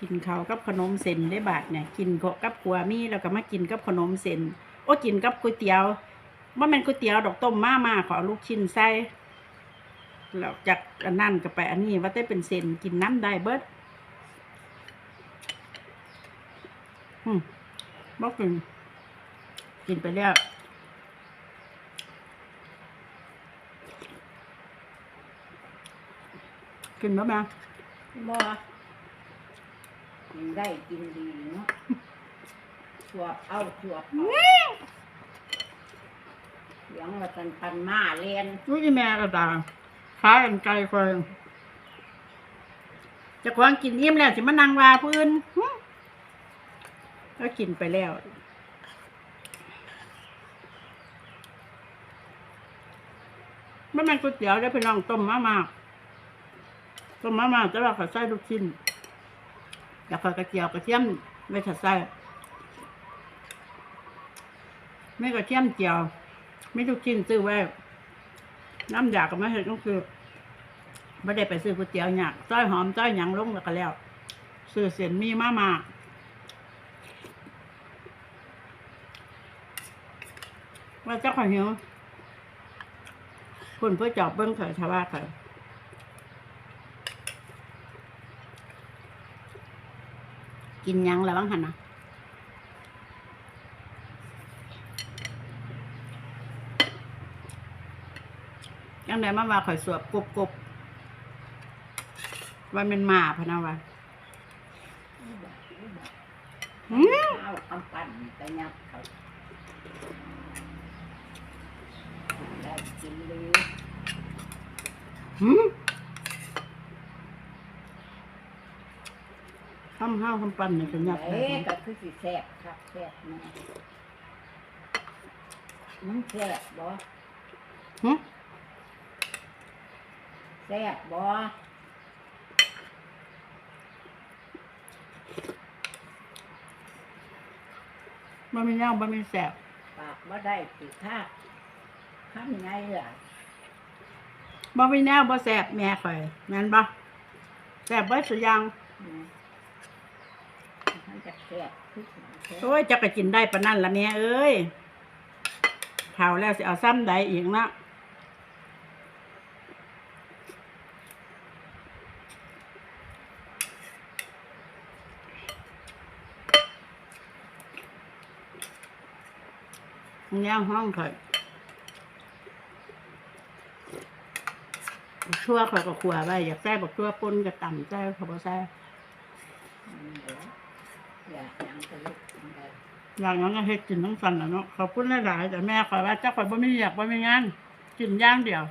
กินข้าวกับขนมเส้นได้บาทเนี่ยกินกับขัวมีแล้วก็มากินกับขนมเส้นโอ้กินกับก๋วยเตี๋ยวว่ามันก๋วยเตี๋ยวดอกต้มมามาขอลูกชิ้นใส่แล้วจากอันนั่นก็ไปอันนี้ว่าได้เป็นเส้นกินน้ำได้เบิดอืมบอกกินกินไปแล้วกินแล้วแม่บ่ กินได้กินดีเนาะสวบเอาสวบเอาเสียงว่าสันปันมาเรียนลูกอีแม่ก็ด่าค้ากันไกลคนจะควางกินอิ่มแล้วสิมานั่งว่าพื้นหึก็กินไปแล้วไม่แม่นก๋วยเตี๋ยวได้อพี่น้องต้มมามาต้มมามาแต่ว่าเขาใส่ลูกชิ้น อยากใส่กระเจียวกระเทียมไม่ถัดใส่ไม่กระเทียมเจียว ไม่ลูกชิ้นซื้อไว้ น้ำยาก็ไม่เห็นก็คือไม่ได้ไปซื้อก๋วยเตี๋ยวหยักจ้อยหอมจ้อยหยังลงแล้วก็แล้ว ซื้อเส้นมีมามาว่าเจ้าของหิวคุณเพื่อจอบเบิ้งเถอะชาวบ้านเถอะ กินหยังแล้วบ้างหันนะยังไงมาว่าข่อยสวบกบกบว่ามันหมาพะนะวะหืมเอาคำปั่นไปยับเขาได้กินดีหืม ทำห้าวทำปั่นเนี่ยจะยับเลเอ๊ะยก็คือสิแซ่บครับแซ่บแน่มันแซ่บบ่หืมแซ่บบ่บ่มีเน่าบ่มีแสบปากบ่ได้สิค่าข้างไงล่ะบ่มีแนวบ่แสบแม่ข่อยแม่นบ่แสบเบิดสุดอยังอืมมัน จะแซ่บคือสิแซ่บโอ้ยจะก็กินได้ปานนั้นละแม่เอ้ยข่าแล้วสิเอาซ้ำใดอีกนะแนวห้องข่อยชั่วข่อยก็ขัวไว้อยากแซ่บบักชั่วปนกับต่ำแซ่บเขาบ่แซ่อืมเดี๋ยวอ หยังก็ลุกขึ้นได้อย่างนั้นก็เฮ็ดกินทั้งสันนะเนาะขอบคุณหลายๆแต่แม่คอยว่าเจ้าคอยบ่มีอยากบ่มีงาน กินอย่างเดียว